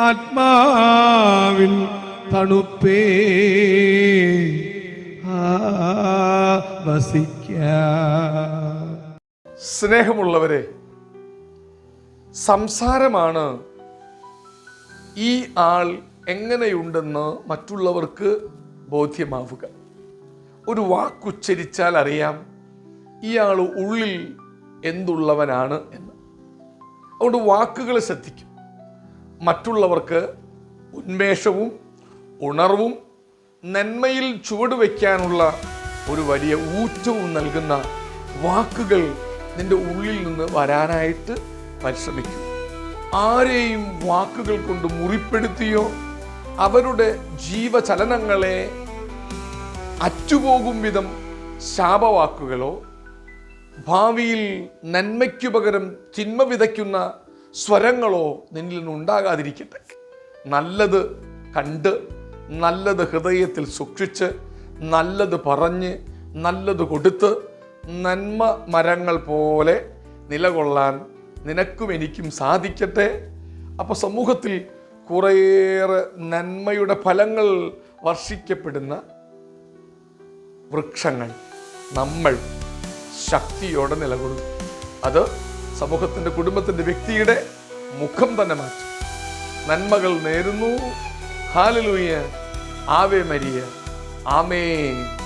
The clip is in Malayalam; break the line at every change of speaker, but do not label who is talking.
ആത്മാവിൻ തണുപ്പേ. വസിക്ക.
സ്നേഹമുള്ളവരെ സംസാരമാണ് ഈ ആൾ എങ്ങനെയുണ്ടെന്ന് മറ്റുള്ളവർക്ക് ബോധ്യമാവുക. ഒരു വാക്കുച്ചരിച്ചാൽ അറിയാം ഇയാൾ ഉള്ളിൽ എന്തുള്ളവനാണ് എന്ന്. അതുകൊണ്ട് വാക്കുകൾ ശ്രദ്ധിക്കും. മറ്റുള്ളവർക്ക് ഉന്മേഷവും ഉണർവും നന്മയിൽ ചുവടുവെക്കാനുള്ള ഒരു വലിയ ഊറ്റവും നൽകുന്ന വാക്കുകൾ നിന്റെ ഉള്ളിൽ നിന്ന് വരാനായിട്ട് പരിശ്രമിക്കും. ആരെയും വാക്കുകൾ കൊണ്ട് മുറിപ്പെടുത്തിയോ അവരുടെ ജീവചലനങ്ങളെ അറ്റുപോകും വിധം ശാപവാക്കുകളോ ഭാവിയിൽ നന്മയ്ക്കു പകരം തിന്മ വിതയ്ക്കുന്ന സ്വരങ്ങളോ നിന്നിൽ നിന്നുണ്ടാകാതിരിക്കട്ടെ നല്ലത് കണ്ട് നല്ലത് ഹൃദയത്തിൽ സൂക്ഷിച്ച് നല്ലത് പറഞ്ഞ് നല്ലത് കൊടുത്ത് നന്മ മരങ്ങൾ പോലെ നിലകൊള്ളാൻ നിനക്കും എനിക്കും സാധിക്കട്ടെ. അപ്പോൾ സമൂഹത്തിൽ കുറേയേറെ നന്മയുടെ ഫലങ്ങൾ വർഷിക്കപ്പെടുന്ന വൃക്ഷങ്ങൾ നമ്മൾ ശക്തിയോടെ നിലകൊള്ളും. അത് സമൂഹത്തിന്റെ കുടുംബത്തിന്റെ വ്യക്തിയുടെ മുഖം തന്നെ മാറ്റും. നന്മകൾ നേരുന്നു. ഹാലലൂയ. ആവേ മരിയ. ആമേൻ.